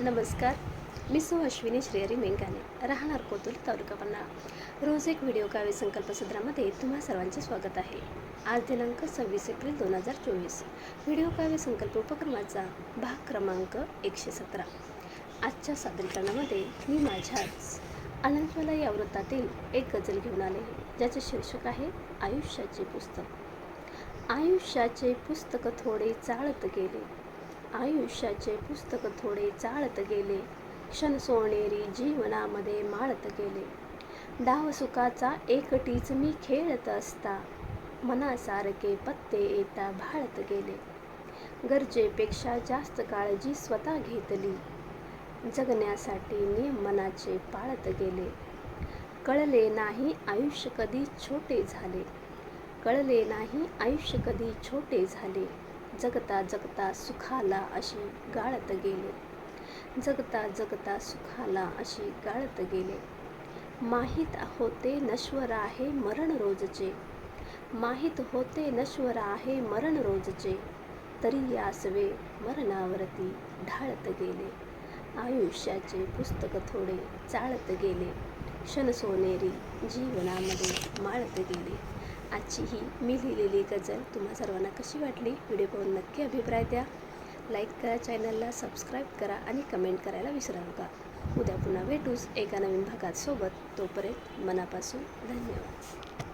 नमस्कार. मी सो अश्विनी श्रेयरी मेंगाने राहणार कोतुल तालुका पन्हाळा. रोज एक व्हिडिओ काव्य संकल्प सदरामध्ये तुम्हा सर्वांचे स्वागत आहे. आज दिनांक सव्वीस एप्रिल दोन हजार चोवीस. व्हिडिओ काव्य संकल्प उपक्रमाचा भाग क्रमांक एकशे सतरा. आजच्या सादरीकरणामध्ये मी माझ्याच अनंतवाला या वृत्तातील एक गजल घेऊन आले. ज्याचे शीर्षक आहे आयुष्याचे पुस्तक. आयुष्याचे पुस्तक थोडे चाळत गेले. आयुष्याचे पुस्तक थोडे चाळत गेले. क्षण सोनेरी जीवनामध्ये माळत गेले. डाव सुखाचा एकटीच मी खेळत असता. मनासारखे पत्ते येता भाळत गेले. गरजेपेक्षा जास्त काळजी स्वतः घेतली. जगण्यासाठी नियम मनाचे पाळत गेले. कळले नाही आयुष्य कधी छोटे झाले. कळले नाही आयुष्य कधी छोटे झाले. जगता जगता सुखाला अशी गाळत गेले. जगता जगता सुखाला अशी गाळत गेले. माहीत होते नश्वर आहे मरण रोजचे. माहीत होते नश्वर आहे मरण रोजचे. तरी यासवे मरणावरती ढाळत गेले. आयुष्याचे पुस्तक थोडे चाळत गेले. क्षण सोनेरी जीवनामध्ये माळत गेले. आजची ही मी लिहिलेली गझल तुम्हा सर्वांना कशी वाटली? व्हिडिओ पाहून नक्की अभिप्राय द्या. लाईक करा चॅनलला सबस्क्राईब करा आणि कमेंट करायला विसरू नका. उद्या पुन्हा भेटूच एका नवीन भागात सोबत. तोपर्यंत मनापासून धन्यवाद.